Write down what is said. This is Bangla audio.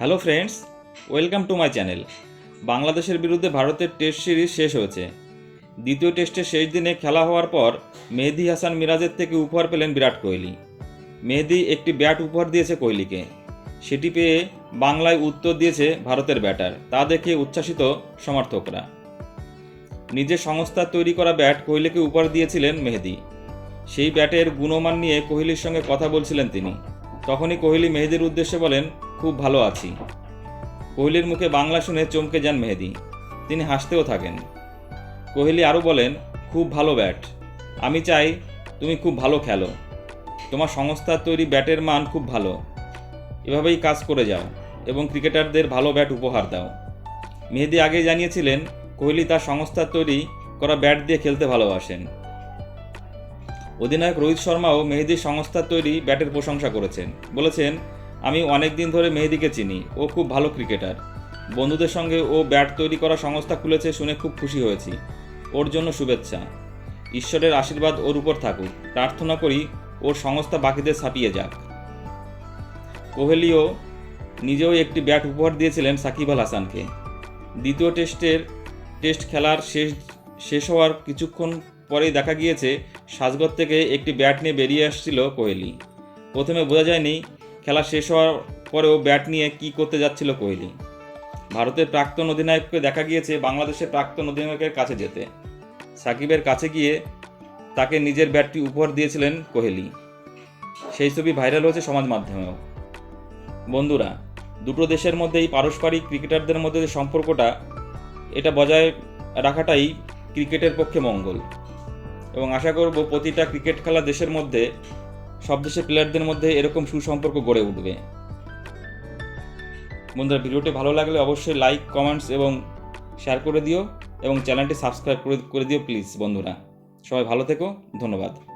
Hello friends, welcome to my channel. বাংলাদেশের বিরুদ্ধে ভারতের টেস্ট সিরিজ শেষ হয়েছে। দ্বিতীয় টেস্টের শেষ দিনে খেলা হওয়ার পর মেহেদি হাসান মিরাজের থেকে উপহার পেলেন বিরাট কোহলি। মেহেদি একটি ব্যাট উপহার দিয়েছে কোহলিকে। সেটি পেয়ে বাংলায় উত্তর দিয়েছে ভারতের ব্যাটার, তা দেখে উচ্ছ্বাসিত সমর্থকরা। নিজের সংস্থার তৈরি করা ব্যাট কোহলিকে উপহার দিয়েছিলেন মেহেদি। সেই ব্যাটের গুণমান নিয়ে কোহলির সঙ্গে কথা বলছিলেন তিনি। তখনই কোহলি মেহেদির উদ্দেশ্যে বলেন খুব ভালো আছি। কোহলির মুখে বাংলা শুনে চমকে যান মেহেদি। তিনি হাসতেও থাকেন। কোহলি আরও বলেন, খুব ভালো ব্যাট। আমি চাই তুমি খুব ভালো খেলো। তোমার সংস্থার তৈরি ব্যাটের মান খুব ভালো। এভাবেই কাজ করে যাও এবং ক্রিকেটারদের ভালো ব্যাট উপহার দাও। মেহেদি আগে জানিয়েছিলেন, কোহলি তার সংস্থার তৈরি করা ব্যাট দিয়ে খেলতে ভালোবাসেন। অধিনায়ক রোহিত শর্মাও মেহেদির সংস্থার তৈরি ব্যাটের প্রশংসা করেছেন। বলেছেন আমি অনেক দিন ধরে মেহেদিকে চিনি। ও খুব ভালো ক্রিকেটার। বন্ধুদের সঙ্গে ও ব্যাট তৈরি করা সংস্থা খুলেছে শুনে খুব খুশি হয়েছি। ওর জন্য শুভেচ্ছা। ঈশ্বরের আশীর্বাদ ওর উপর থাকুক। প্রার্থনা করি ওর সংস্থা বাকিদের ছাপিয়ে যাক। কোহলিও নিজেও একটি ব্যাট উপহার দিয়েছিলেন সাকিব আল হাসানকে। দ্বিতীয় টেস্টের টেস্ট খেলার শেষ শেষ হওয়ার কিছুক্ষণ পরেই দেখা গিয়েছে, সাজগর থেকে একটি ব্যাট নিয়ে বেরিয়ে আসছিল কোহলি। প্রথমে বোঝা যায়নি খেলা শেষ হওয়ার পরেও ব্যাট নিয়ে কী করতে যাচ্ছিল কোহলি? ভারতের প্রাক্তন অধিনায়ককে দেখা গিয়েছে বাংলাদেশের প্রাক্তন অধিনায়কের কাছে যেতে। সাকিবের কাছে গিয়ে তাকে নিজের ব্যাটটি উপহার দিয়েছিলেন কোহলি। সেই ছবি ভাইরাল হয়েছে সমাজ মাধ্যমেও। বন্ধুরা, দুটো দেশের মধ্যে এই পারস্পরিক ক্রিকেটারদের মধ্যে যে সম্পর্কটা, এটা বজায় রাখাটাই ক্রিকেটের পক্ষে মঙ্গল। এবং আশা করব প্রতিটা ক্রিকেট খেলা দেশের মধ্যে সব দেশের প্লেয়ারদের মধ্যে এরকম সুসম্পর্ক গড়ে উঠবে। বন্ধুরা, ভিডিওটি ভালো লাগলে অবশ্যই লাইক কমেন্টস এবং শেয়ার করে দিও এবং চ্যানেলটি সাবস্ক্রাইব করে করে দিও প্লিজ বন্ধুরা। সবাই ভালো থেকো, ধন্যবাদ।